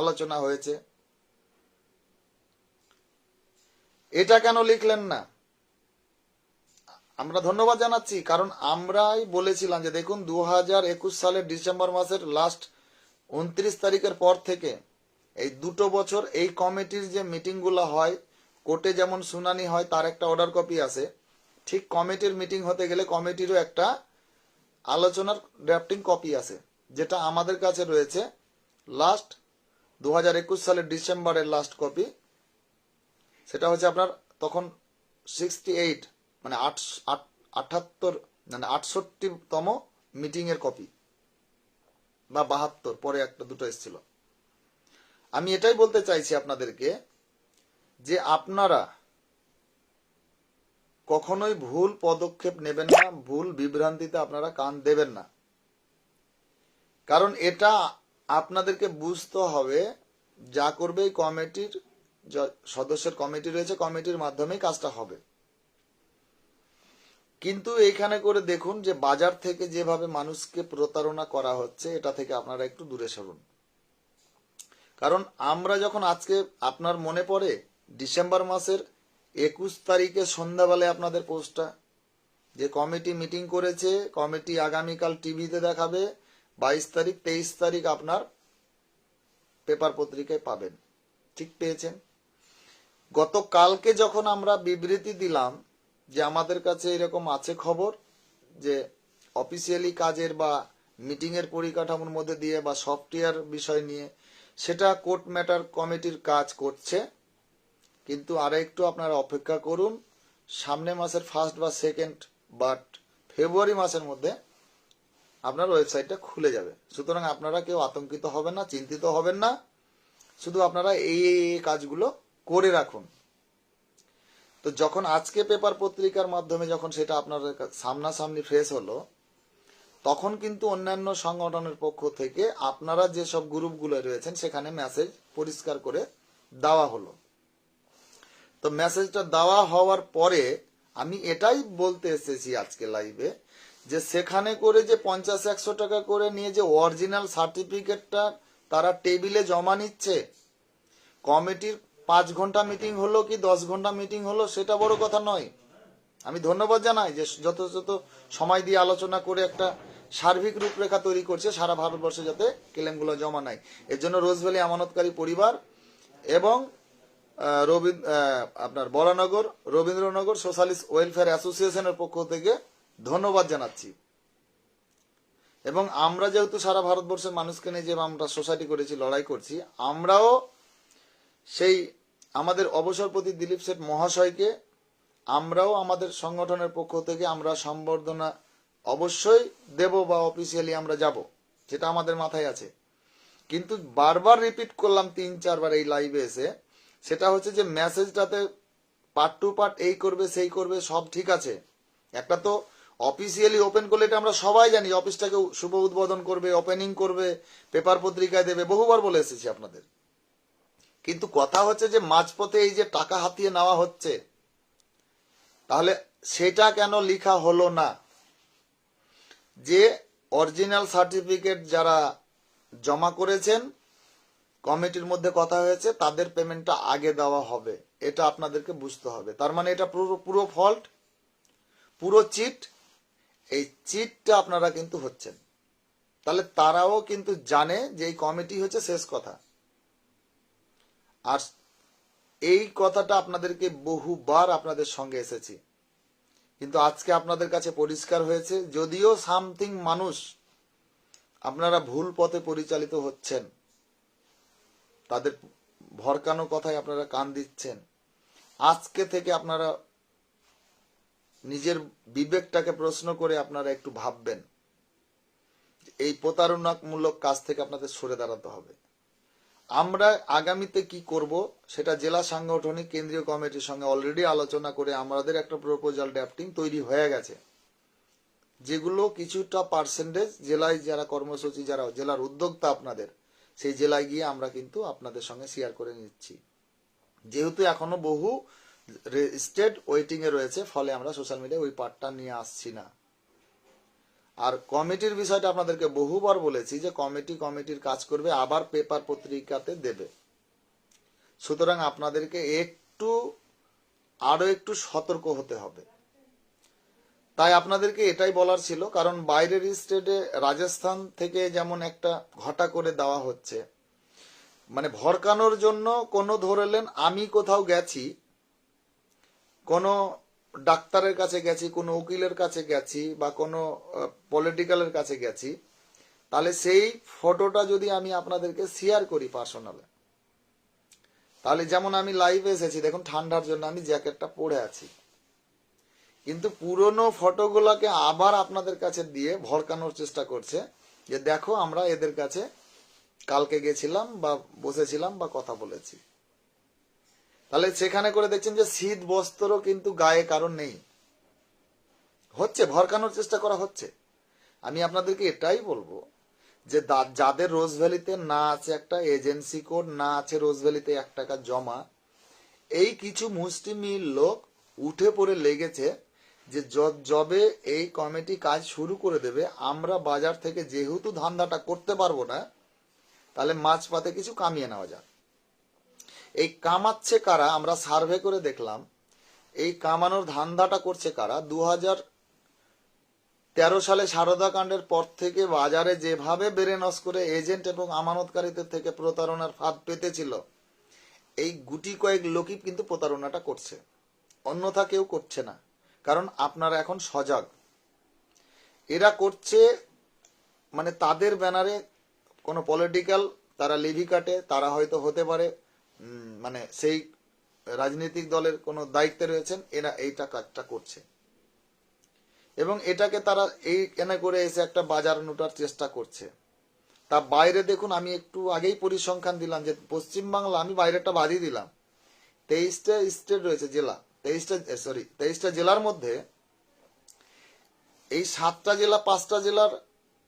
আলোচনা হয়েছে। এটা কেন লিখলেন না? আমরা ধন্যবাদ জানাচ্ছি, কারণ আমরাই বলেছিলাম যে দেখুন দু হাজার একুশ সালের ডিসেম্বর মাসের লাস্ট উনত্রিশ তারিখের পর থেকে এই দুটো বছর এই কমিটির যে মিটিংগুলো হয়, কোর্টে যেমন শুনানি হয়, তার একটা অর্ডার কপি আছে। ঠিক কমিটির মিটিং হতে গেলে কমিটিরও একটা আলোচনার ড্রাফটিং কপি আছে, যেটা আমাদের কাছে রয়েছে। লাস্ট দু হাজার একুশ সালের ডিসেম্বরের লাস্ট কপি সেটা হচ্ছে আপনার তখন সিক্সটি এইট মানে আটাত্তর মানে আটষট্টিতম মিটিং এর কপি বা বাহাত্তর, পরে একটা দুটো এসেছিল। আমি এটাই বলতে চাইছি আপনাদেরকে যে আপনারা কখনোই ভুল পদক্ষেপ নেবেন না, ভুল বিভ্রান্তিতে আপনারা কান দেবেন না। কারণ এটা আপনাদেরকে বুঝতে হবে যা করবে এই কমিটির সদস্যের কমিটি রয়েছে, কমিটির মাধ্যমেই কাজটা হবে। কিন্তু এইখানে করে দেখুন যে বাজার থেকে যেভাবে মানুষকে প্রতারণা করা হচ্ছে, এটা থেকে আপনারা একটু দূরে সরুন। কারণ আমরা যখন আজকে, আপনার মনে পড়ে, ডিসেম্বর মাসের একুশ তারিখে সন্ধ্যাবেলায় আপনাদের পোস্টটা, যে কমিটি মিটিং করেছে, কমিটি আগামীকাল টিভিতে দেখাবে বাইশ তারিখ, তেইশ তারিখ আপনার পেপার পত্রিকায় পাবেন। ঠিক পেয়েছেন? গতকালকে যখন আমরা বিবৃতি দিলাম যে আমাদের কাছে এরকম আছে খবর, যে অফিসিয়ালি কাজের বা মিটিং এর পরিকাঠামোর মধ্যে দিয়ে বা সফটওয়্যার বিষয় নিয়ে, সেটা কোর্ট ম্যাটার কমিটির কাজ করছে। কিন্তু আরও একটু আপনারা অপেক্ষা করুন, সামনে মাসের ফার্স্ট বা সেকেন্ড বাট ফেব্রুয়ারি মাসের মধ্যে আপনার ওয়েবসাইটটা খুলে যাবে। সুতরাং আপনারা কেউ আতঙ্কিত হবেন না, চিন্তিত হবেন না। শুধু আপনারা এই কাজগুলো করে রাখুন। তো যখন আজকে পেপার পত্রিকার মাধ্যমে যখন সেটা আপনার সামনাসামনি ফ্রেশ হলো, তখন কিন্তু অন্যান্য সংগঠনের পক্ষ থেকে আপনারা যে সব গ্রুপগুলো রয়েছেন, সেখানে মেসেজ পরিষ্কার করে দেওয়া হলো। তো মেসেজটা দেওয়া হওয়ার পরে আমি এটাই বলতে এসেছি আজকে লাইভে যে সেখানে করে যে পঞ্চাশ, একশো টাকা করে নিয়ে যে অরিজিনাল সার্টিফিকেটটা তারা টেবিলে জমা নিচ্ছে, কমিটির পাঁচ ঘণ্টা মিটিং হলো কি দশ ঘণ্টা মিটিং হলো সেটা বড় কথা নয়। আমি ধন্যবাদ জানাই যে যথাযথ সময় দিয়ে আলোচনা করে একটা সার্বিক রূপরেখা তৈরি করছে সারা ভারতবর্ষে যাতে ক্লেমগুলো জমা নাই। এর জন্য রোজভ্যালি আমানতকারী পরিবার এবং রবীন্দ্র আপনার বরানগর রবীন্দ্রনগর সোশ্যালিস্ট ওয়েলফেয়ার অ্যাসোসিয়েশনের পক্ষ থেকে ধন্যবাদ জানাচ্ছি। এবং আমরা যেহেতু সারা ভারতবর্ষের মানুষকে নিয়ে যে আমরা সোসাইটি করেছি, লড়াই করছি, আমরাও সেই আমাদের অবসরপতি দিলীপ শেঠ মহাশয়কে, আমরাও আমাদের সংগঠনের পক্ষ থেকে আমরা সম্বর্ধনা অবশ্যই দেব বা অফিসিয়ালি আমরা যাব, যেটা আমাদের মাথায় আছে। কিন্তু বারবার রিপিট করলাম তিন, চারবার এই লাইভে এসে, সেটা হচ্ছে যে মেসেজটাতে পার্ট টু পার্ট এই করবে, সেই করবে, সব ঠিক আছে। একটা তো অফিসিয়ালি ওপেন করলে এটা আমরা সবাই জানি, অফিসটাকে শুভ উদ্বোধন করবে ওপেনিং করবে পেপার পত্রিকায় দেবে, বহুবার বলে এসেছি আপনাদের। কিন্তু কথা হচ্ছে যে মাঝপথে এই যে টাকা হাতিয়ে নেওয়া হচ্ছে, তাহলে সেটা কেন লিখা হলো না? যে অরিজিনাল সার্টিফিকেট যারা জমা করেছেন, কমিটির মধ্যে কথা হয়েছে, তাদের পেমেন্টটা আগে দেওয়া হবে। এটা আপনাদেরকে বুঝতে হবে। তার মানে এটা পুরো পুরো ফল্ট পুরো চিট এই চিটটা আপনারা কিন্তু হচ্ছেন। তাহলে তারাও কিন্তু জানে যে এই কমিটি হচ্ছে শেষ কথা। আর এই কথাটা আপনাদেরকে বহুবার আপনাদের সঙ্গে এসেছি। কিন্তু আজকে আপনাদের কাছে পরিষ্কার হয়েছে, যদিও সামথিং মানুষ আপনারা ভুল পথে পরিচালিত হচ্ছেন, তাদের ভরকানো কথায় আপনারা কান দিচ্ছেন। আজকে থেকে আপনারা নিজের বিবেকটাকে প্রশ্ন করে আপনারা একটু ভাববেন। এই প্রতারণামূলক কাজ থেকে আপনাদের সরে দাঁড়াতে হবে। আমরা আগামীতে কি করব সেটা জেলা সাংগঠনিক কেন্দ্রীয় কমিটির সঙ্গে অলরেডি আলোচনা করে আমাদের একটা প্রপোজাল ড্রাফটিং তৈরি হয়ে গেছে। যেগুলো কিছুটা পার্সেন্টেজ জেলায় যারা কর্মসূচি যারা জেলার উদ্যোক্তা আপনাদের, সেই জেলায় গিয়ে আমরা কিন্তু আপনাদের সঙ্গে শেয়ার করে নিচ্ছি। যেহেতু এখনও বহু স্টেট ওয়েটিং এ রয়েছে, ফলে আমরা সোশ্যাল মিডিয়ায় ওই পার্টটা নিয়ে আসছি না। আর কমিটির বিষয়টা আপনাদেরকে বহুবার বলেছি যে কমিটি কমিটির কাজ করবে, আবার পেপার পত্রিকাতে দেবে। সুতরাং আপনাদেরকে একটু, আরও একটু সতর্ক হতে হবে। তাই আপনাদেরকে এটাই বলার ছিল, কারণ বাইরের স্টেটে রাজস্থান থেকে যেমন একটা ঘটা করে দেওয়া হচ্ছে মানে ভরকানোর জন্য কোনো ধরেলেন আমি কোথাও গেছি কোনো ডাক্তারের কাছে গেছি, কোনো উকিলের কাছে গেছি বা কোনো পলিটিক্যালের কাছে গেছি, তাহলে সেই ফটোটা যদি আমি আপনাদেরকে শেয়ার করি পার্সোনালে তাহলে যেমন আমি লাইভে এসেছি, দেখুন ঠান্ডার জন্য আমি জ্যাকেটটা পরে আছি। কিন্তু পুরনো ফটোগুলোকে আবার আপনাদের কাছে দিয়ে ভরকানোর চেষ্টা করছে, যে দেখো আমরা এদের কাছে কালকে গেছিলাম বা বসেছিলাম বা কথা বলেছি। তাহলে সেখানে করে দেখছেন যে শীত বস্ত্র কিন্তু গায়ে কারণ নেই। হচ্ছে, ভরকানোর চেষ্টা করা হচ্ছে। আমি আপনাদেরকে এটাই বলব যে যাদের রোজ ভ্যালিতে না আছে একটা এজেন্সি কোড, না আছে রোজ ভ্যালিতে এক টাকা জমা, এই কিছু মুষ্টিমিল লোক উঠে পড়ে লেগেছে যে য- যবে এই কমিটি কাজ শুরু করে দেবে, আমরা বাজার থেকে যেহেতু ধান্দাটা করতে পারব না, তাহলে মাছ পাতে কিছু কামিয়ে নেওয়া যাক। এই কামাচ্ছে কারা? আমরা সার্ভে করে দেখলাম। এই কামানোর ধান্দাটা করছে কারা? দু তেরো সালে সারদা কাণ্ডের পর থেকে বাজারে যেভাবে বেরেনস করে এজেন্ট এবং আমানতকারীদের থেকে প্রতারণার ফাঁদ পেতেছিল, এই গুটি কয়েক লোকই কিন্তু প্রতারণাটা করছে। অন্যথা কেউ করছে না, কারণ আপনারা এখন সজাগ। এরা করছে মানে তাদের ব্যানারে কোনো পলিটিক্যাল তারা লিভি কাটে, তারা হয়তো হতে পারে। মানে সেই রাজনৈতিক দলের কোনো দায়িত্বে রয়েছেন, এরা এইটা কাজটা করছে। এবং এটাকে তারা এই এনে করে এসে একটা বাজার নোটার চেষ্টা করছে। তা বাইরে দেখুন, আমি একটু আগেই পরিসংখ্যান দিলাম যে পশ্চিমবাংলা আমি বাইরেটা বাদই দিলাম। তেইশটা স্টেট রয়েছে, জেলা। তেইশটা সরি তেইশটা জেলার মধ্যে এই সাতটা জেলা, পাঁচটা জেলার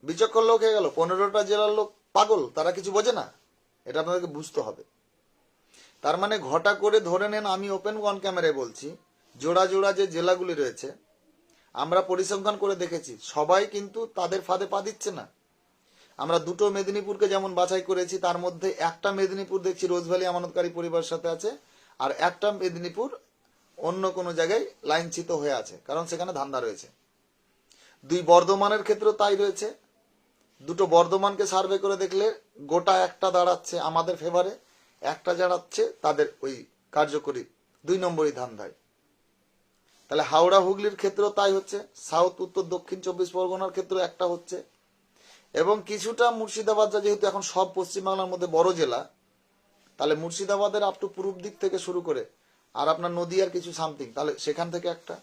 বিচক্ষণ লোক হয়ে গেল। পনেরোটা জেলার লোক পাগল, তারা কিছু বোঝে না। এটা আপনাদেরকে বুঝতে হবে। তার মানে ঘটা করে ধরে নেন আমি ওপেন ওয়ান ক্যামেরায় বলছি। জোড়া জোড়া যে জেলাগুলি রয়েছে, আমরা পরিসংখ্যান করে দেখেছি, সবাই কিন্তু তাদের ফাঁদে পা দিচ্ছে না। আমরা দুটো মেদিনীপুরকে যেমন বাছাই করেছি, তার মধ্যে একটা মেদিনীপুর দেখছি রোজভ্যালি আমানতকারী পরিবারের সাথে আছে, আর একটা মেদিনীপুর অন্য কোনো জায়গায় লাইনচিত হয়ে আছে, কারণ সেখানে ধান্দা রয়েছে। দুই বর্ধমানের ক্ষেত্রেও তাই রয়েছে। দুটো বর্ধমানকে সার্ভে করে দেখলে গোটা একটা দাঁড়াচ্ছে আমাদের ফেভারে একটা দাঁড়াচ্ছে তাদের ওই কার্যকরী দুই নম্বরই ধান্দায়। তাহলে হাওড়া হুগলির ক্ষেত্রেও তাই হচ্ছে সাউথ উত্তর, দক্ষিণ, চব্বিশ পরগনার ক্ষেত্রেও একটা হচ্ছে। এবং কিছুটা মুর্শিদাবাদ, যেহেতু এখন সব পশ্চিমবাংলার মধ্যে বড় জেলা, তাহলে মুর্শিদাবাদের আপ টু পূর্ব দিক থেকে শুরু করে, আর আপনার নদীয়ার কিছু সামথিং তাহলে সেখান থেকে একটা।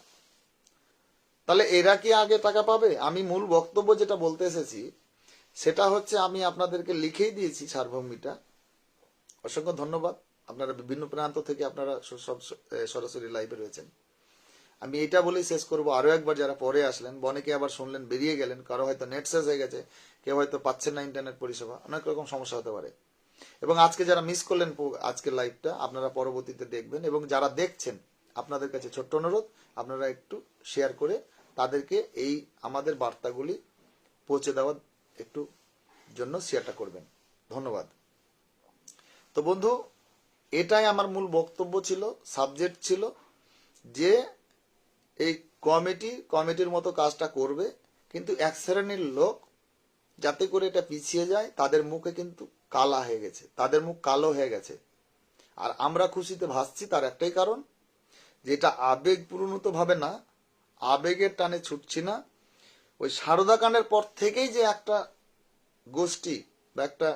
তাহলে এরা কি আগে টাকা পাবে? আমি মূল বক্তব্য যেটা বলতে এসেছি, সেটা হচ্ছে আমি আপনাদেরকে লিখেই দিয়েছি সারভূমিটা অসংখ্য ধন্যবাদ। আপনারা বিভিন্ন প্রান্ত থেকে আপনারা সব সরাসরি লাইভে রয়েছেন। আমি এটা বলেই শেষ করব। আরও একবার যারা পরে আসলেন অনেকে আবার শুনলেন, বেরিয়ে গেলেন, কারও হয়তো নেট শেষ হয়ে গেছে, কেউ হয়তো পাচ্ছেন না ইন্টারনেট পরিষেবা, অনেক রকম সমস্যা হতে পারে। এবং আজকে যারা মিস করলেন আজকের লাইভটা আপনারা পরবর্তীতে দেখবেন এবং যারা দেখছেন, আপনাদের কাছে ছোট্ট অনুরোধ, আপনারা একটু শেয়ার করে তাদেরকে এই আমাদের বার্তাগুলি পৌঁছে দেওয়ার একটু জন্য শেয়ারটা করবেন। ধন্যবাদ। তো বন্ধু, এটাই আমার মূল বক্তব্য ছিল সাবজেক্ট ছিল, যে এই কমিটি কমিটির মতো কাজটা করবে, কিন্তু এক শ্রেণির লোক যাতে করে এটা পিছিয়ে যায়, তাদের মুখে কিন্তু কালা হয়ে গেছে, তাদের মুখ কালো হয়ে গেছে। আর আমরা খুশিতে ভাসছি তার একটাই কারণ, যেটা আবেগ ভাবে না, আবেগের টানে ছুটছি না, ওই সারদা কাণ্ডের পর থেকেই যে একটা গোষ্ঠী বা একটা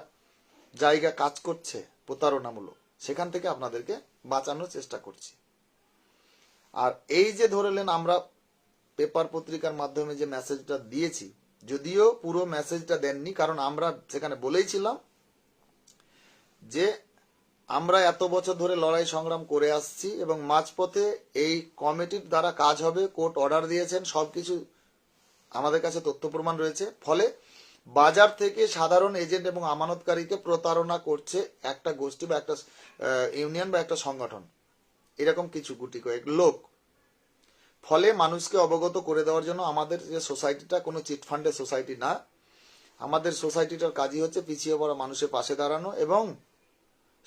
জায়গা কাজ করছে প্রতারণামূলক। সেখান থেকে আপনাদেরকে বাঁচানোর চেষ্টা করছি। আর এই যে ধরেলেন আমরা পেপার পত্রিকার মাধ্যমে যে মেসেজটা দিয়েছি, যদিও পুরো মেসেজটা দেননি, কারণ আমরা সেখানে বলেইছিলাম যে আমরা এত বছর ধরে লড়াই সংগ্রাম করে আসছি এবং মাঝপথে এই কমিটির দ্বারা কাজ হবে, কোর্ট অর্ডার দিয়েছেন, সবকিছু আমাদের কাছে তথ্য প্রমাণ রয়েছে। ফলে বাজার থেকে সাধারণ এজেন্ট এবং আমানতকারীকে প্রতারণা করছে একটা গোষ্ঠী বা একটা ইউনিয়ন বা একটা সংগঠন। এরকম কিছু গুটি কয়েক লোক। ফলে মানুষকে অবগত করে দেওয়ার জন্য আমাদের যে সোসাইটিটা কোনো চিটফান্ডের সোসাইটি না, আমাদের সোসাইটিটার কাজই হচ্ছে পিছিয়ে পড়া মানুষের পাশে দাঁড়ানো এবং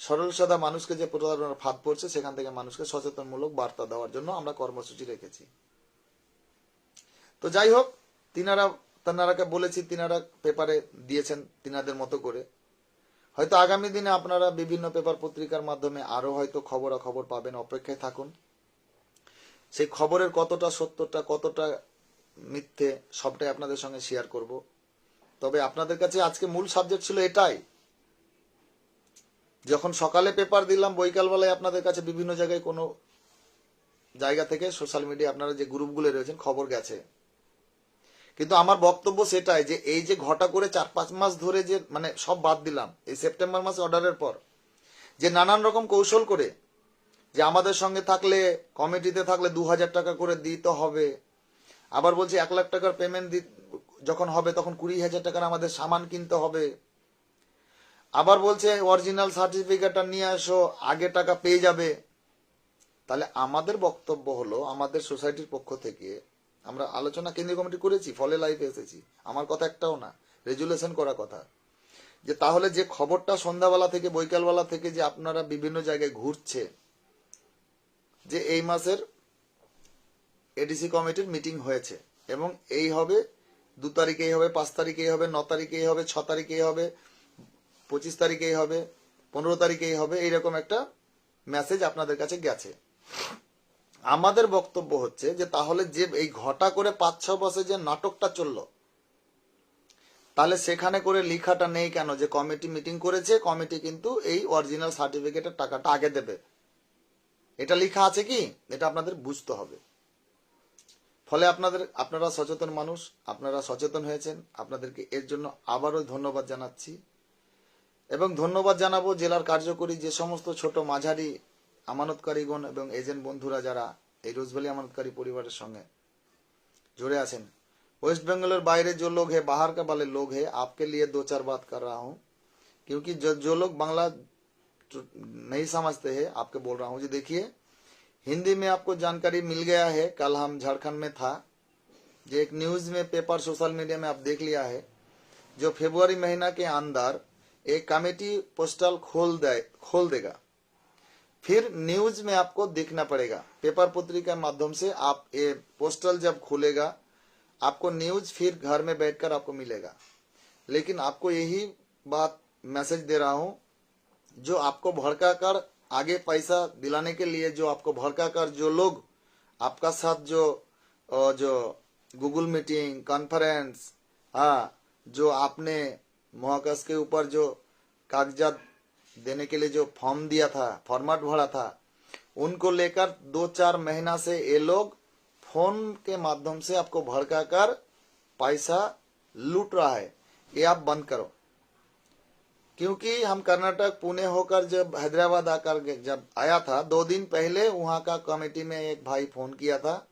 সরল সাদা মানুষকে যে প্রতারণার ফাঁদ পড়ছে, সেখান থেকে মানুষকে সচেতনমূলক বার্তা দেওয়ার জন্য আমরা কর্মসূচি রেখেছি। তো যাই হোক, তিনারা তেনারাকে বলেছি, তিনারা পেপারে দিয়েছেন তিনাদের মতো করে। হয়তো আগামী দিনে আপনারা বিভিন্ন পেপার পত্রিকার মাধ্যমে আরও হয়তো খবরাখবর পাবেন, অপেক্ষায় থাকুন। সেই খবরের কতটা সত্যটা, কতটা মিথ্যে, সবটাই আপনাদের সঙ্গে শেয়ার করব। তবে আপনাদের কাছে আজকে মূল সাবজেক্ট ছিল এটাই। যখন সকালে পেপার দিলাম, বৈকালবেলায় আপনাদের কাছে বিভিন্ন জায়গায় কোনো জায়গা থেকে সোশ্যাল মিডিয়া আপনারা যে গ্রুপগুলো রয়েছেন, খবর গেছে। কিন্তু আমার বক্তব্য সেটাই যে এই যে ঘটা করে চার পাঁচ মাস ধরে যে মানে সব বাদ দিলাম, এই সেপ্টেম্বর মাসে অর্ডারের পর, যে নানান রকম কৌশল করে, যে আমাদের সঙ্গে থাকলে কমিটিতে থাকলে দু হাজার টাকা করে দিতে হবে, আবার বলছে এক লাখ টাকার পেমেন্ট দি, যখন হবে তখন কুড়ি হাজার টাকার আমাদের সামান কিনতে হবে, আবার বলছে অরিজিনাল সার্টিফিকেটটা নিয়ে আসো, আগে টাকা পেয়ে যাবে, তাহলে আমাদের বক্তব্য হলো আমাদের সোসাইটির পক্ষ থেকে আমরা আলোচনা কেন্দ্রীয় কমিটি করেছি, ফলে লাইফে এসেছি। আমার কথা একটাও না রেজুলেশন করা কথা। যে তাহলে যে খবরটা সন্ধ্যাবেলা থেকে, বৈকালবেলা থেকে যে আপনারা বিভিন্ন জায়গায় ঘুরছে, যে এই মাসের এডিসি কমিটির মিটিং হয়েছে, এবং এই হবে দু তারিখেই হবে পাঁচ তারিখেই হবে ন তারিখেই হবে ছ তারিখেই হবে পঁচিশ তারিখেই হবে পনেরো তারিখেই হবে, এইরকম একটা মেসেজ আপনাদের কাছে গেছে। আমাদের বক্তব্য হচ্ছে যে তাহলে যে এই ঘটা করে পাঁচ, ছ বছর যে নাটকটা চলল, তাহলে সেখানে করে লেখাটা নেই কেন? যে কমিটি মিটিং করেছে, কমিটি কিন্তু এই অরিজিনাল সার্টিফিকেটের টাকাটা আগে দেবে। এটা লেখা আছে কি? এটা আপনাদের বুঝতে হবে। ফলে আপনাদের, আপনারা সচেতন মানুষ, আপনারা সচেতন হয়েছেন। আপনাদেরকে এর জন্য আবারও ধন্যবাদ জানাচ্ছি। এবং ধন্যবাদ জানাব জেলার কার্যকরী যে সমস্ত ছোট মাঝারি আমানতকারীগণ এবং এজেন্ট বন্ধুরা যারা এই রোজভ্যালি আমানতকারী পরিবারের সঙ্গে जुड़े आसन वेस्ट बंगाल बाहर जो लोग है बाहर के वाले लोग है आपके लिए दो चार बात कर रहा हूँ क्योंकि जो जो लोग बांग्ला नहीं समझते है आपके बोल रहा हूँ जी देखिए हिंदी में आपको जानकारी मिल गया है कल हम झारखंड में था जो एक न्यूज़ में पेपर सोशल मीडिया में आप देख लिया है जो फेब्रुआरी महीना के अंदर एक कमेटी पोस्टल खोल दे खोल देगा फिर न्यूज़ में आपको देखना पड़ेगा। पेपर पुत्री के माध्यम से आप ये पोस्टल जब खुलेगा, आपको न्यूज़ फिर घर में बैठकर आपको मिलेगा। लेकिन आपको यही बात मैसेज दे रहा हूँ, जो आपको भड़का कर आगे पैसा दिलाने के लिए, जो आपको भड़का कर जो लोग आपका साथ जो जो गूगल मीटिंग कॉन्फ्रेंस हाँ जो आपने महाकाश के ऊपर जो कागजात देने के लिए जो फॉर्म दिया था, फॉर्मेट भरा था, उनको लेकर दो चार महीना से ये लोग फ़ोन के माध्यम से आपको भड़का कर पैसा लूट रहा है। ये आप बंद करो। क्योंकि हम कर्नाटक, पुणे होकर जब हैदराबाद आकर जब आया था, दो दिन पहले वहाँ का कमेटी में एक भाई फ़ोन किया था,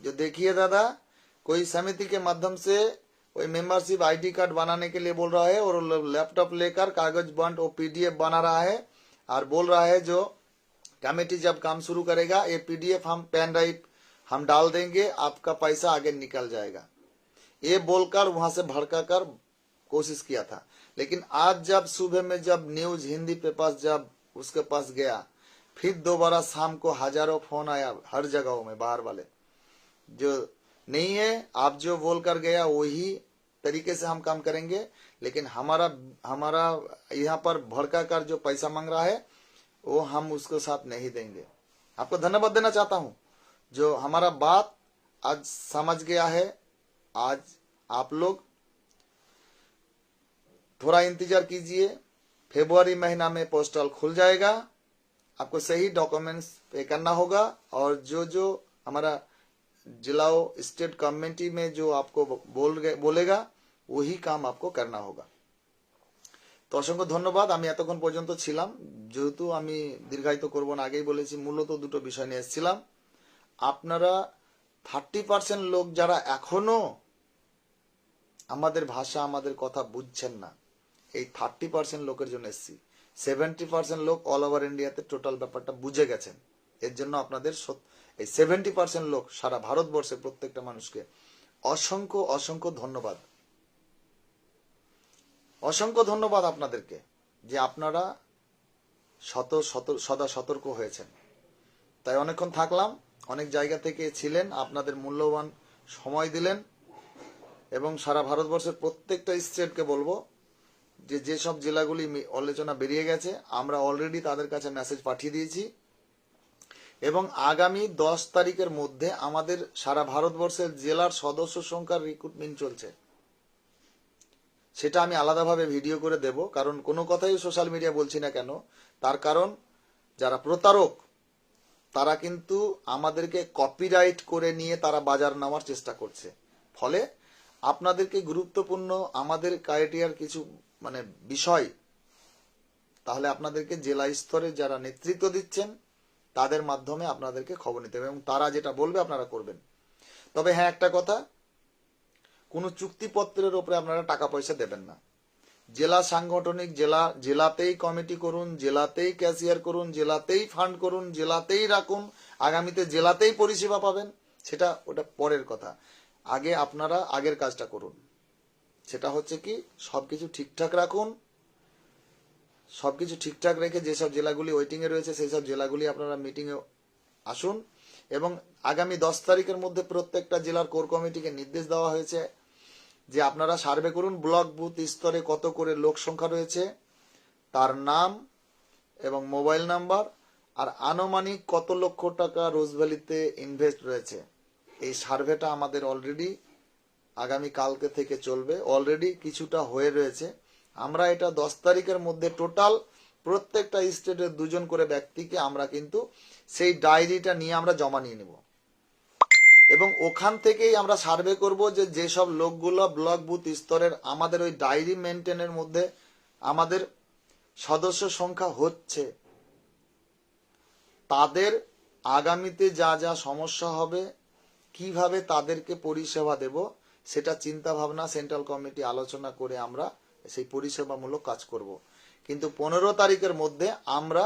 जो देखिए दादा, कोई समिति के माध्यम से कोई मेंबरशिप आईडी कार्ड बनाने के लिए बोल रहा है और लैपटॉप लेकर कागज़ बंट और पीडीएफ बना रहा है और बोल रहा है जो कमेटी जब काम शुरू करेगा, ये पीडीएफ हम पेन ड्राइव हम डाल देंगे, आपका पैसा आगे निकल जाएगा। ये बोलकर वहाँ से भड़का कर कोशिश किया था। लेकिन आज जब सुबह में जब न्यूज़ हिंदी पेपर जब उसके पास गया, फिर दोबारा शाम को हज़ारों फ़ोन आया हर जगहों में, बाहर वाले। जो नहीं है, आप जो बोल कर गया, वही तरीके से हम काम करेंगे, लेकिन हमारा हमारा यहाँ पर भड़का कर जो पैसा मांग रहा है, वो हम उसको साथ नहीं देंगे। आपको धन्यवाद देना चाहता हूँ। जो हमारा बात आज समझ गया है, आज आप लोग थोड़ा इंतज़ार कीजिए। फेब्रुआरी महीना में पोस्टल खुल जाएगा। आपको सही डॉक्यूमेंट्स पे करना होगा, और जो जो हमारा जिलाओ स्टेट कमेटी में जो आपको बोल गे- बोलेगा वही काम आपको करना होगा তো অসংখ্য ধন্যবাদ আমি এতক্ষণ পর্যন্ত ছিলাম যেহেতু আমি দীর্ঘায়িত করব না আগেই বলেছি মূলত দুটো বিষয় নিয়ে এসেছিলাম আপনারা থার্টি পার্সেন্ট লোক যারা এখনো আমাদের ভাষা আমাদের কথা বুঝছেন না এই থার্টি পার্সেন্ট লোকের জন্য এসছি সেভেন্টি পার্সেন্ট লোক অল ওভার ইন্ডিয়াতে টোটাল ব্যাপারটা বুঝে গেছেন এর জন্য আপনাদের সত- এই সেভেন্টি পার্সেন্ট লোক সারা ভারতবর্ষের প্রত্যেকটা মানুষকে অসংখ্য অসংখ্য ধন্যবাদ। অসংখ্য ধন্যবাদ আপনাদেরকে যে আপনারা শত সদা সতর্ক হয়েছেন। তাই অনেকক্ষণ থাকলাম, অনেক জায়গা থেকে ছিলেন, আপনাদের মূল্যবান সময় দিলেন এবং সারা ভারতবর্ষের প্রত্যেকটা স্টেটকে বলব যে যেসব জেলাগুলি আলোচনা বেরিয়ে গেছে, আমরা অলরেডি তাদের কাছে মেসেজ পাঠিয়ে দিয়েছি। এবং আগামী দশ তারিখের মধ্যে আমাদের সারা ভারতবর্ষের জেলার সদস্য সংখ্যার রিক্রুটমেন্ট চলছে। সেটা আমি আলাদাভাবে ভিডিও করে দেব, কারণ কোনো কথাই সোশ্যাল মিডিয়া বলছি না কেন। তার কারণ, যারা প্রতারক, তারা কিন্তু আমাদেরকে কপিরাইট করে নিয়ে তারা বাজার নেওয়ার চেষ্টা করছে। ফলে আপনাদেরকে গুরুত্বপূর্ণ আমাদের ক্রাইটেরিয়ার কিছু মানে বিষয়, তাহলে আপনাদেরকে জেলা স্তরে যারা নেতৃত্ব দিচ্ছেন তাদের মাধ্যমে আপনাদেরকে খবর নিতে হবে এবং তারা যেটা বলবে আপনারা করবেন। তবে হ্যাঁ একটা কথা, কোনো চুক্তিপত্রের ওপরে আপনারা টাকা পয়সা দেবেন না। জেলা সাংগঠনিক, জেলা, জেলাতেই কমিটি করুন, জেলাতেই ক্যাশিয়ার করুন, জেলাতেই ফান্ড করুন, জেলাতেই রাখুন, আগামীতে জেলাতেই পরিষেবা পাবেন, সেটা ওটা পরের কথা। আগে আপনারা আগের কাজটা করুন। সেটা হচ্ছে কি, সবকিছু ঠিকঠাক রাখুন সবকিছু ঠিকঠাক রেখে যেসব জেলাগুলি ওয়েটিং এ রয়েছে সেই সব জেলাগুলি আপনারা মিটিং এ আসুন এবং আগামী দশ তারিখের মধ্যে প্রত্যেকটা জেলার কোর কমিটিকে নির্দেশ দেওয়া হয়েছে যে আপনারা সার্ভে করুন ব্লক বুথ স্তরে কত করে লোক সংখ্যা রয়েছে, তার নাম এবং মোবাইল নাম্বার আর আনুমানিক কত লক্ষ টাকা রোজভ্যালিতে ইনভেস্ট রয়েছে। এই সার্ভেটা আমাদের অলরেডি আগামী কালকে থেকে চলবে। অলরেডি কিছুটা হয়ে রয়েছে। আমরা এটা দশ তারিখের মধ্যে টোটাল প্রত্যেকটা স্টেটের দুজন করে ব্যক্তিকে আমরা কিন্তু সেই ডায়েরিটা নিয়ে আমরা জমা নিয়ে নেব। এবং ওখান থেকেই আমরা সার্ভে করব যে যেসব লোকগুলো ব্লক বুথ স্তরের আমাদের ওই ডায়েরি মেনটেনের মধ্যে আমাদের সদস্য সংখ্যা হচ্ছে, তাদের আগামীতে যা যা সমস্যা হবে, কীভাবে তাদেরকে পরিষেবা দেব, সেটা চিন্তা ভাবনা সেন্ট্রাল কমিটি আলোচনা করে আমরা সেই পরিষেবামূলক কাজ করব। কিন্তু পনেরো তারিখের মধ্যে আমরা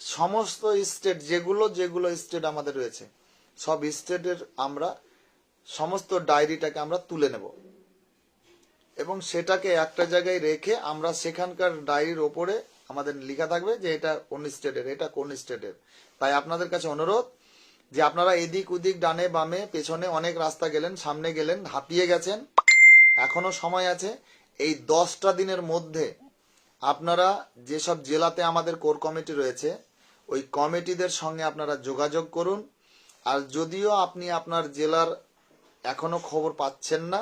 সমস্ত স্টেট, যেগুলো যেগুলো স্টেট আমাদের রয়েছে, সব স্টেটের আমরা সমস্ত ডায়েরিটাকে আমরা তুলে নেব। এবং সেটাকে একটা জায়গায় রেখে আমরা সেখানকার ডায়েরির ওপরে আমাদের লেখা থাকবে যে এটা কোন স্টেটের, এটা কোন স্টেটের। তাই আপনাদের কাছে অনুরোধ যে আপনারা এদিক ওদিক ডানে বামে পেছনে অনেক রাস্তা গেলেন, সামনে গেলেন, হাঁপিয়ে গেছেন, এখনও সময় আছে এই দশটা দিনের মধ্যে আপনারা যেসব জেলাতে আমাদের কোর কমিটি রয়েছে, ওই কমিটিদের সঙ্গে আপনারা যোগাযোগ করুন। আর যদিও আপনি আপনার জেলার এখনও খবর পাচ্ছেন না,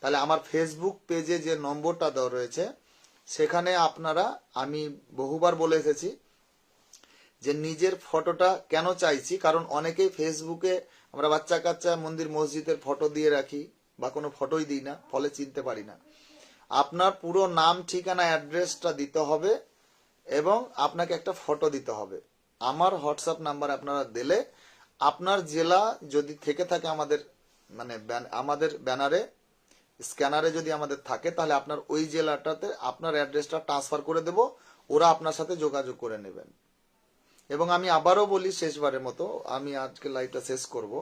তাহলে আমার ফেসবুক পেজে যে নম্বরটা দেওয়া রয়েছে, সেখানে আপনারা, আমি বহুবার বলে এসেছি যে নিজের ফটোটা কেন চাইছি, কারণ অনেকেই ফেসবুকে আমরা বাচ্চা কাচ্চা মন্দির মসজিদের ফটো দিয়ে রাখি, বা কোনো ফটোই দিই না, ফলে চিনতে পারি না। আপনার পুরো নাম, ঠিকানা, অ্যাড্রেসটা দিতে হবে এবং আপনাকে একটা ফটো দিতে হবে। আমার হোয়াটসঅ্যাপ নাম্বার আপনারা দিলে আপনার জেলা যদি থেকে থাকে আমাদের মানে আমাদের ব্যানারে, স্ক্যানারে যদি আমাদের থাকে, তাহলে আপনার ওই জেলাটাতে আপনার অ্যাড্রেসটা ট্রান্সফার করে দেব, ওরা আপনার সাথে যোগাযোগ করে নেবেন। এবং আমি আবারও বলি, শেষবারের মতো, আমি আজকে লাইভটা শেষ করব।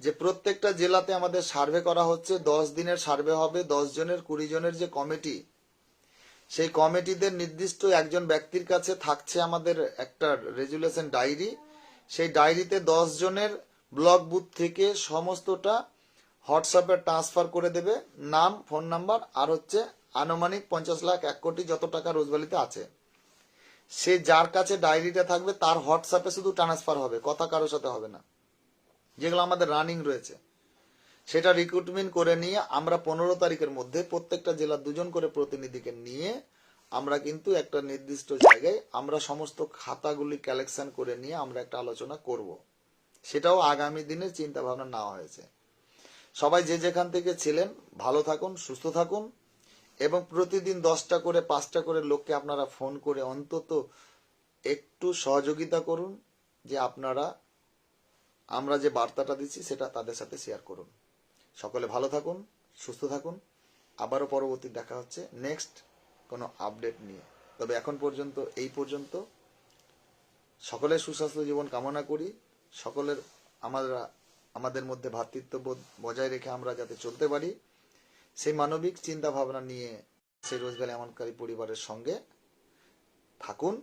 যে প্রত্যেকটা জেলাতে আমাদের সার্ভে করা হচ্ছে, দশ দিনের সার্ভে হবে, দশ জনের, কুড়ি জনের যে কমিটি, সেই কমিটিদের নির্দিষ্ট একজন ব্যক্তির কাছে থাকছে আমাদের একটা রেজুলেশন ডায়েরি। সেই ডায়েরিতে দশ জনের ব্লক বুথ থেকে সমস্তটা হোয়াটসঅ্যাপে ট্রান্সফার করে দেবে। নাম, ফোন নাম্বার আর হচ্ছে আনুমানিক পঞ্চাশ লাখ, এক কোটি যত টাকা রোজভ্যালিতে আছে। সে যার কাছে ডায়েরিটা থাকবে, তার হোয়াটসঅ্যাপে শুধু ট্রান্সফার হবে, কথা কারোর সাথে হবে না। যেগুলো আমাদের রানিং রয়েছে। সেটা রিক্রুটমেন্ট করে নিয়ে আমরা পনেরো তারিখের মধ্যে প্রত্যেকটা জেলার দুজন করে প্রতিনিধিকে নিয়ে আমরা কিন্তু একটা নির্দিষ্ট জায়গায় আমরা সমস্ত খাতাগুলি কালেকশন করে নিয়ে আমরা একটা আলোচনা করব। সেটাও আগামী দিনের চিন্তা ভাবনা নেওয়া হয়েছে। সবাই যে যেখান থেকে ছিলেন, ভালো থাকুন, সুস্থ থাকুন এবং প্রতিদিন দশটা করে, পাঁচটা করে লোককে আপনারা ফোন করে অন্তত একটু সহযোগিতা করুন যে আপনারা আমরা যে বার্তাটা দিচ্ছি, সেটা তাদের সাথে শেয়ার করুন। সকলে ভালো থাকুন, সুস্থ থাকুন। আবারও পরবর্তী দেখা হচ্ছে। নেক্সট কোনো আপডেট নিয়ে। তবে এখন পর্যন্ত, এই পর্যন্ত, সকলের সুস্বাস্থ্য জীবন কামনা করি। সকলের আমরা আমাদের মধ্যে ভ্রাতৃত্ববোধ বজায় রেখে আমরা যাতে চলতে পারি। সেই মানবিক চিন্তা ভাবনা নিয়ে সেই রোজগার এমনকারী পরিবারের সঙ্গে থাকুন।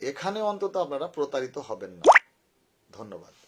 এখানে অন্তত আপনারা প্রতারিত হবেন না। ধন্যবাদ।